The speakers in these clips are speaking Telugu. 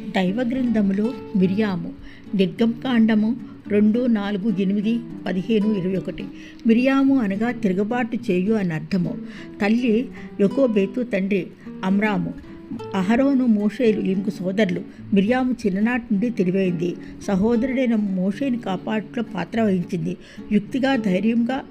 దైవ గ్రంథములో మిరియాము నిర్గంకాండము రెండు నాలుగు ఎనిమిది పదిహేను ఇరవై ఒకటి. మిరియాము అనగా తిరుగుబాటు చేయు అని అర్థము. తల్లి యొకోబేతు తండ్రి అమ్రాము అహరోను మోషేలు ఈమెకు సోదరులు. మిరియాము చిన్ననాటి నుండి తెలివైంది. సహోదరుడైన మోషేని కాపాడులో పాత్ర వహించింది. యుక్తిగా ధైర్యంగా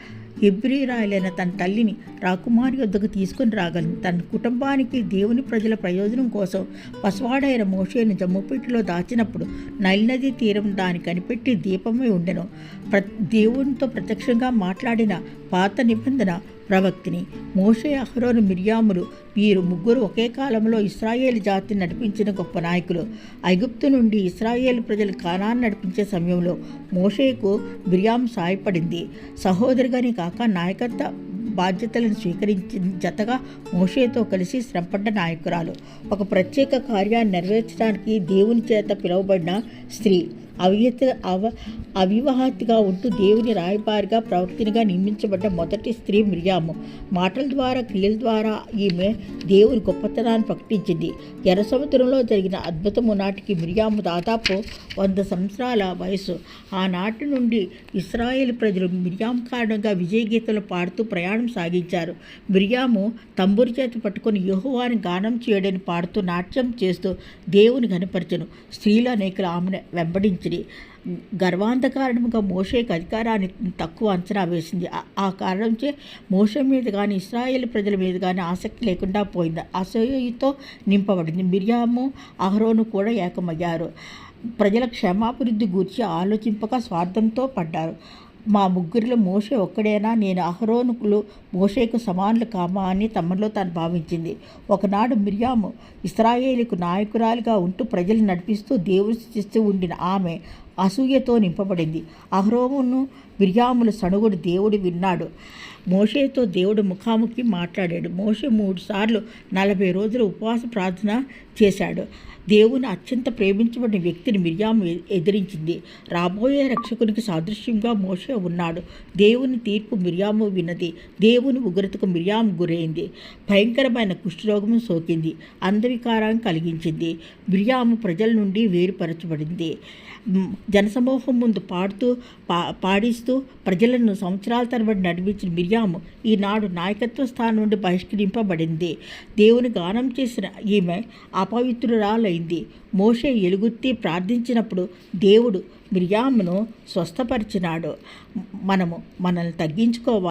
హెబ్రీరాయలైన తన తల్లిని రాకుమారి వద్దకు తీసుకుని రాగలను. తన కుటుంబానికి దేవుని ప్రజల ప్రయోజనం కోసం పసివాడైన మోషేను జమ్ముపెట్టిలో దాచినప్పుడు నైల్ నది తీరం దాని కనిపెట్టి దీపమై ఉండెను. ప్ర దేవునితో ప్రత్యక్షంగా మాట్లాడిన పాత నిబంధన ప్రవక్తిని. మోషే అహరోను మిర్యాములు వీరు ముగ్గురు ఒకే కాలంలో ఇస్రాయేల్ జాతిని నడిపించిన గొప్ప నాయకులు. ఐగుప్తు నుండి ఇస్రాయేల్ ప్రజలు కానాన్ని నడిపించే సమయంలో మోషేకు మిర్యాం సాయపడింది. సహోదరుగాని కాక నాయకత్వ బాధ్యతలను స్వీకరించి జతగా మోషేతో కలిసి శ్రమపడ్డ నాయకురాలు. ఒక ప్రత్యేక కార్యాన్ని నెరవేర్చడానికి దేవుని చేత పిలువబడిన స్త్రీ. అవియత అవ అవివాహితగా ఉంటూ దేవుని రాయబారిగా ప్రవక్తినిగా నియమించబడ్డ మొదటి స్త్రీ మిరియాము. మాటల ద్వారా క్రియల ద్వారా ఈమె దేవుని గొప్పతనాన్ని ప్రకటించింది. ఎర్ర సముద్రంలో జరిగిన అద్భుతము నాటికి మిరియాము దాదాపు వంద సంవత్సరాల వయసు ఆనాటి నుండి ఇస్రాయేల్ ప్రజలు మిరియాం కారణంగా విజయ గీతలు పాడుతూ ప్రయాణం సాగించారు. మిరియాము తంబూరి చేతి పట్టుకొని యెహోవాని గానం చేయడని పాడుతూ నాట్యం చేస్తూ దేవుని కనపరచను స్త్రీలు అనేకలు ఆమెను వెంబడించారు. గర్వాంధకారణముగా మోషేకి అధికారాన్ని తక్కువ అంచనా వేసింది. ఆ- కారణంచే మోషే మీద కానీ ఇస్రాయేల్ ప్రజల మీద కానీ ఆసక్తి లేకుండా పోయింది. అసూయతో నింపబడింది. మిరియాము అహరోను కూడా ఏకమయ్యారు. ప్రజల క్షేమాభివృద్ధి గురించి ఆలోచింపక స్వార్థంతో పడ్డారు. మా ముగ్గురిలో మోషే ఒక్కడేనా? నేను అహరోనుకులు మోషేకు సమానులు కామా అని తమలో తాను భావించింది. ఒకనాడు మిర్యాము ఇస్రాయేలుకు నాయకురాలుగా ఉంటూ ప్రజలు నడిపిస్తూ దేవుని సృష్టిస్తూ ఉండిన ఆమె అసూయతో నింపబడింది. అహరోమును మిర్యాముల సణుగుడు దేవుడు విన్నాడు. మోషేతో దేవుడు ముఖాముఖి మాట్లాడాడు. మోషే మూడుసార్లు నలభై రోజులు ఉపవాస ప్రార్థన చేశాడు. దేవుని అత్యంత ప్రేమించబడిన వ్యక్తిని మిర్యాము ఎదిరించింది. రాబోయే రక్షకునికి సాదృశ్యంగా మోషే ఉన్నాడు. దేవుని తీర్పు మిర్యాము విన్నది. దేవుని ఉగ్రతకు మిర్యాము గురైంది. భయంకరమైన కుష్ఠరోగము సోకింది. అందవికారం కలిగించింది. మిర్యాము ప్రజల నుండి వేరుపరచబడింది. జనసమూహం ముందు పాడుతూ పా పాడిస్తూ ప్రజలను సంవత్సరాల తరబడి నడిపించిన మిర్యాము ఈనాడు నాయకత్వ స్థానం నుండి బహిష్కరింపబడింది. దేవుని గానం చేసిన ఈమె అపవిత్రురాలై అపవిత్రురాలైంది మోషే ఎలుగుత్తి ప్రార్థించినప్పుడు దేవుడు మిర్యామును స్వస్థపరిచినాడు. మనము మనల్ని తగ్గించుకోవాలి.